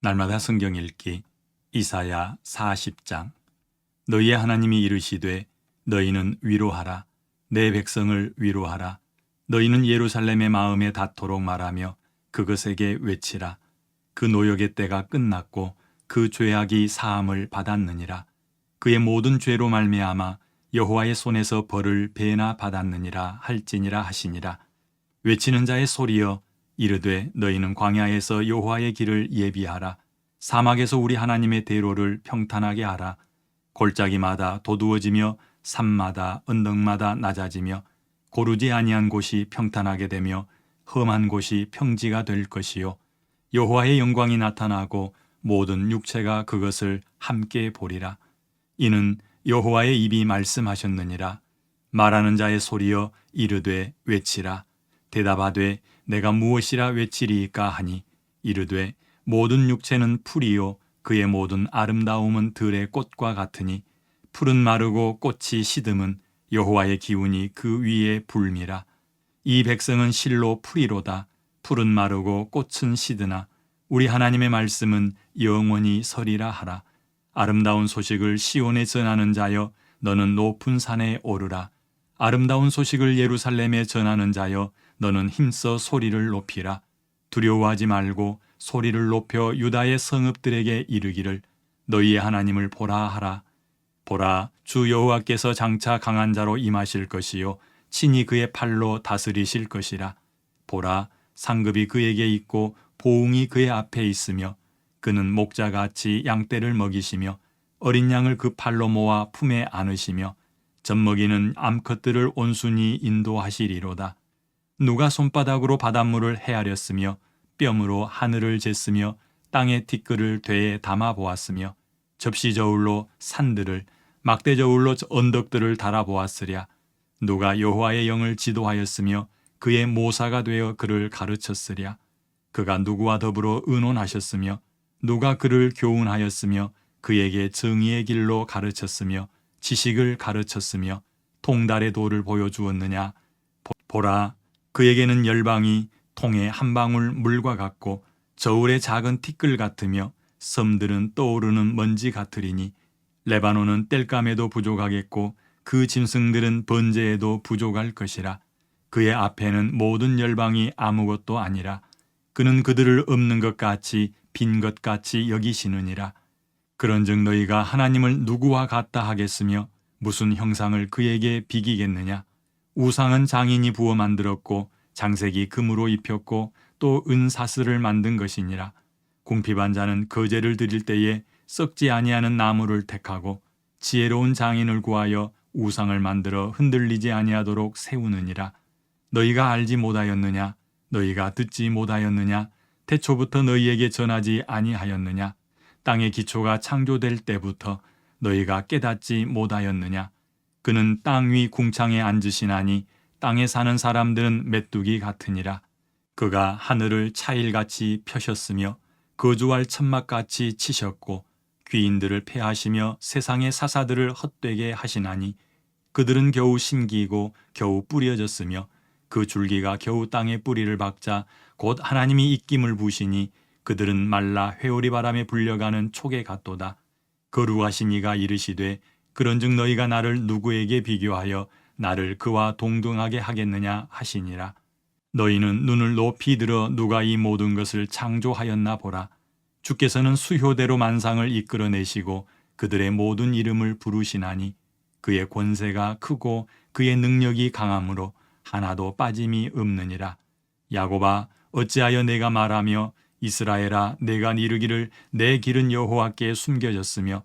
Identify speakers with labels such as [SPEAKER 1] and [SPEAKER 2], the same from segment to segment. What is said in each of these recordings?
[SPEAKER 1] 날마다 성경 읽기 이사야 40장. 너희의 하나님이 이르시되 너희는 위로하라. 내 백성을 위로하라. 너희는 예루살렘의 마음에 닿도록 말하며 그것에게 외치라. 그 노역의 때가 끝났고 그 죄악이 사함을 받았느니라. 그의 모든 죄로 말미암아 여호와의 손에서 벌을 배나 받았느니라 할지니라 하시니라. 외치는 자의 소리여 이르되 너희는 광야에서 여호와의 길을 예비하라. 사막에서 우리 하나님의 대로를 평탄하게 하라. 골짜기마다 도두어지며 산마다 언덕마다 낮아지며 고르지 아니한 곳이 평탄하게 되며 험한 곳이 평지가 될 것이요. 여호와의 영광이 나타나고 모든 육체가 그것을 함께 보리라. 이는 여호와의 입이 말씀하셨느니라. 말하는 자의 소리여 이르되 외치라 대답하되 내가 무엇이라 외치리이까 하니? 이르되 모든 육체는 풀이요 그의 모든 아름다움은 들의 꽃과 같으니 풀은 마르고 꽃이 시듬은 여호와의 기운이 그 위에 불미라. 이 백성은 실로 풀이로다. 풀은 마르고 꽃은 시드나. 우리 하나님의 말씀은 영원히 서리라 하라. 아름다운 소식을 시온에 전하는 자여 너는 높은 산에 오르라. 아름다운 소식을 예루살렘에 전하는 자여 너는 힘써 소리를 높이라. 두려워하지 말고 소리를 높여 유다의 성읍들에게 이르기를 너희의 하나님을 보라 하라. 보라 주 여호와께서 장차 강한 자로 임하실 것이요 친히 그의 팔로 다스리실 것이라. 보라 상급이 그에게 있고 보응이 그의 앞에 있으며 그는 목자같이 양떼를 먹이시며 어린 양을 그 팔로 모아 품에 안으시며 젖먹이는 암컷들을 온순히 인도하시리로다 누가 손바닥으로 바닷물을 헤아렸으며 뼘으로 하늘을 쟀으며 땅의 티끌을 되에 담아 보았으며 접시 저울로 산들을 막대 저울로 언덕들을 달아 보았으랴. 누가 여호와의 영을 지도하였으며 그의 모사가 되어 그를 가르쳤으랴. 그가 누구와 더불어 의논하셨으며 누가 그를 교훈하였으며 그에게 정의의 길로 가르쳤으며 지식을 가르쳤으며 통달의 도를 보여주었느냐? 보라 그에게는 열방이 통에 한 방울 물과 같고 저울의 작은 티끌 같으며 섬들은 떠오르는 먼지 같으리니 레바논은 땔감에도 부족하겠고 그 짐승들은 번제에도 부족할 것이라. 그의 앞에는 모든 열방이 아무것도 아니라 그는 그들을 없는 것 같이 빈 것 같이 여기시느니라. 그런즉 너희가 하나님을 누구와 같다 하겠으며 무슨 형상을 그에게 비기겠느냐 우상은 장인이 부어 만들었고 장색이 금으로 입혔고 또 은사슬을 만든 것이니라. 궁핍한 자는 거제를 드릴 때에 썩지 아니하는 나무를 택하고 지혜로운 장인을 구하여 우상을 만들어 흔들리지 아니하도록 세우느니라. 너희가 알지 못하였느냐? 너희가 듣지 못하였느냐? 태초부터 너희에게 전하지 아니하였느냐? 땅의 기초가 창조될 때부터 너희가 깨닫지 못하였느냐 그는 땅 위 궁창에 앉으시나니 땅에 사는 사람들은 메뚜기 같으니라 그가 하늘을 차일같이 펴셨으며 거주할 천막같이 치셨고 귀인들을 패하시며 세상의 사사들을 헛되게 하시나니 그들은 겨우 심기고 겨우 뿌려졌으며 그 줄기가 겨우 땅에 뿌리를 박자 곧 하나님이 입김을 부시니 그들은 말라 회오리 바람에 불려가는 촉에 같도다. 거루하신 이가 이르시되 그런즉 너희가 나를 누구에게 비교하여 나를 그와 동등하게 하겠느냐 하시니라. 너희는 눈을 높이 들어 누가 이 모든 것을 창조하였나 보라. 주께서는 수효대로 만상을 이끌어내시고 그들의 모든 이름을 부르시나니 그의 권세가 크고 그의 능력이 강함으로 하나도 빠짐이 없느니라. 야곱아 어찌하여 내가 말하며 이스라엘아 내가 이르기를 내 길은 여호와께 숨겨졌으며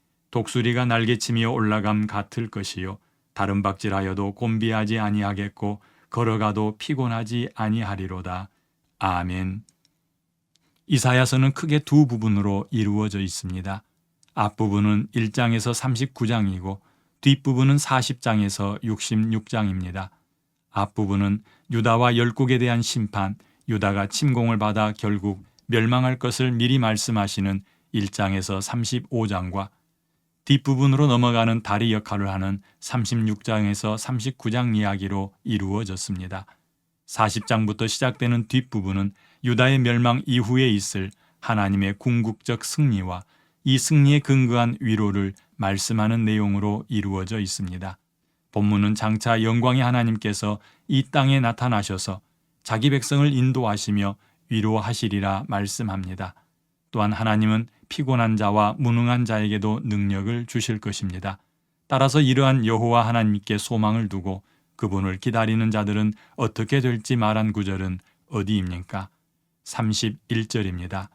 [SPEAKER 1] 독수리가 날개치며 올라감 같을 것이요 다른 박질하여도 곤비하지 아니하겠고 걸어가도 피곤하지 아니하리로다. 아멘. 이사야서는 크게 두 부분으로 이루어져 있습니다. 앞부분은 1장에서 39장이고 뒷부분은 40장에서 66장입니다. 앞부분은 유다와 열국에 대한 심판, 유다가 침공을 받아 결국 멸망할 것을 미리 말씀하시는 1장에서 35장과 뒷부분으로 넘어가는 다리 역할을 하는 36장에서 39장 이야기로 이루어졌습니다. 40장부터 시작되는 뒷부분은 유다의 멸망 이후에 있을 하나님의 궁극적 승리와 이 승리에 근거한 위로를 말씀하는 내용으로 이루어져 있습니다. 본문은 장차 영광의 하나님께서 이 땅에 나타나셔서 자기 백성을 인도하시며 위로하시리라 말씀합니다. 또한 하나님은 피곤한 자와 무능한 자에게도 능력을 주실 것입니다. 따라서 이러한 여호와 하나님께 소망을 두고 그분을 기다리는 자들은 어떻게 될지 말한 구절은 어디입니까? 31절입니다.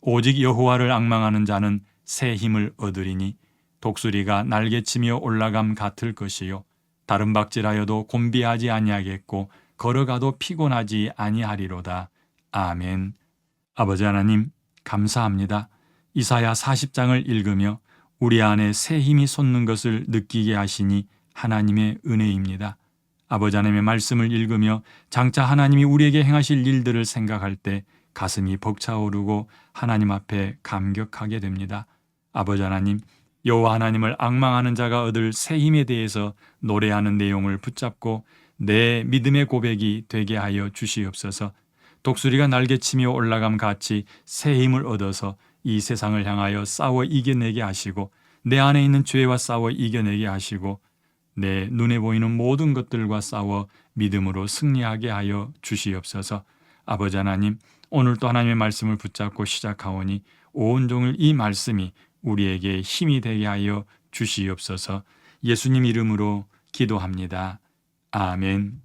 [SPEAKER 1] 오직 여호와를 악망하는 자는 새 힘을 얻으리니 독수리가 날개치며 올라감 같을 것이요 다른 박질하여도 곤비하지 아니하겠고 걸어가도 피곤하지 아니하리로다. 아멘. 아버지 하나님 감사합니다. 이사야 40장을 읽으며 우리 안에 새 힘이 솟는 것을 느끼게 하시니 하나님의 은혜입니다. 아버지 하나님의 말씀을 읽으며 장차 하나님이 우리에게 행하실 일들을 생각할 때 가슴이 벅차오르고 하나님 앞에 감격하게 됩니다. 아버지 하나님, 여호와 하나님을 악망하는 자가 얻을 새 힘에 대해서 노래하는 내용을 붙잡고 내 믿음의 고백이 되게 하여 주시옵소서. 독수리가 날개치며 올라감 같이 새 힘을 얻어서 이 세상을 향하여 싸워 이겨내게 하시고 내 안에 있는 죄와 싸워 이겨내게 하시고 내 눈에 보이는 모든 것들과 싸워 믿음으로 승리하게 하여 주시옵소서. 아버지 하나님, 오늘 또 하나님의 말씀을 붙잡고 시작하오니 온종일 이 말씀이 우리에게 힘이 되게 하여 주시옵소서. 예수님 이름으로 기도합니다. 아멘.